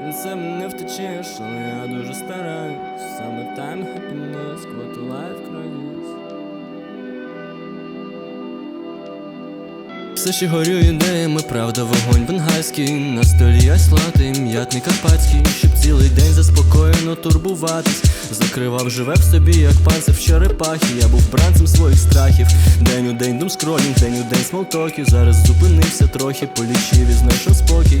Від не втечеш, але я дуже стараюсь. Саме time happiness, quote life crisis Все ще горю ідеями, правда, вогонь бенгальський На столі аслати, м'ятний карпатський. Щоб цілий день заспокоєно турбуватись. Закривав, живе в собі, як панцир в черепахі Я був бранцем своїх страхів. День у день дум скролінг, день у день смолтоків. Зараз зупинився трохи, полічив і знайшов спокій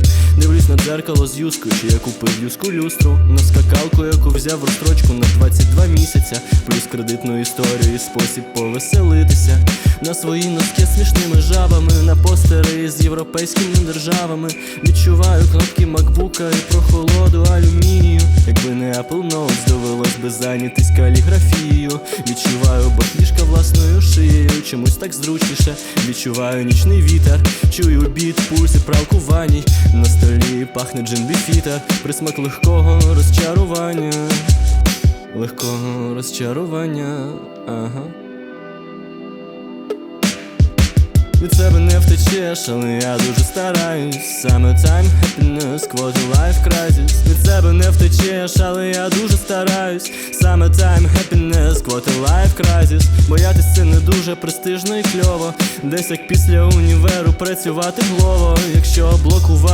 дзеркало з юзкою, чи я купив юзку люстру? На скакалку, яку взяв розстрочку на 22 місяця. Плюс кредитну історію і спосіб повеселитися На свої носки смішними жабами На постери з європейськими державами. Відчуваю кнопки макбука і прохолоду алюмінію. Якби не Apple Notes, довелось би зайнятись каліграфією. Відчуваю баклішка власною шиєю. Чомусь так зручніше. Відчуваю нічний вітер. Чую біт, пульс і пралку в На столі пахне джин біфітер Присмак легкого розчарування. Легкого розчарування, ага від себе не втечеш, але я дуже стараюсь. Саме time happiness, quote life crisis. Від себе не втечеш, але я дуже стараюсь. Саме time happiness, quote life crisis. Боятись це не дуже престижно і кльово. Десь як після універу працювати глово Якщо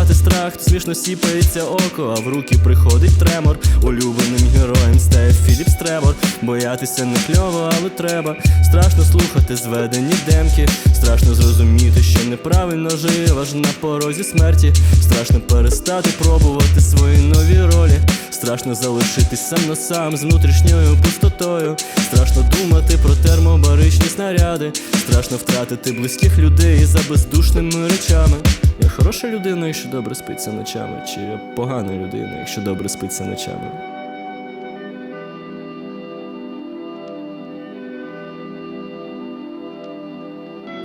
блокувати страх, смішно сіпається око А в руки приходить тремор. Улюбленим героєм стає Філіп Стревор Боятися не кльово, але треба. Страшно слухати зведені демки. Страшно зрозуміти, що неправильно живеш на порозі смерті. Страшно перестати пробувати свої нові ролі. Страшно залишитись сам на сам з внутрішньою пустотою. Страшно думати про термобаричні снаряди. Страшно втратити близьких людей за бездушними речами хороша людина, якщо добре спиться ночами, чи погана людина, якщо добре спиться ночами.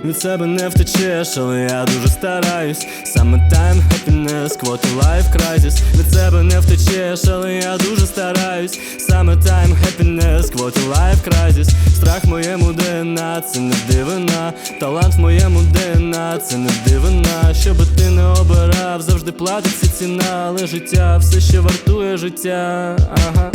Від себе не втечеш, але я дуже стараюсь. Саме time happiness, quote life crisis. Від себе не втечеш, але я дуже стараюсь. Саме time happiness, quote life crisis. Страх в моєму ДНА, це не дивина. Талант в моєму ДНА, це не дивина. Що завжди платиться ціна Але життя все ще вартує життя, ага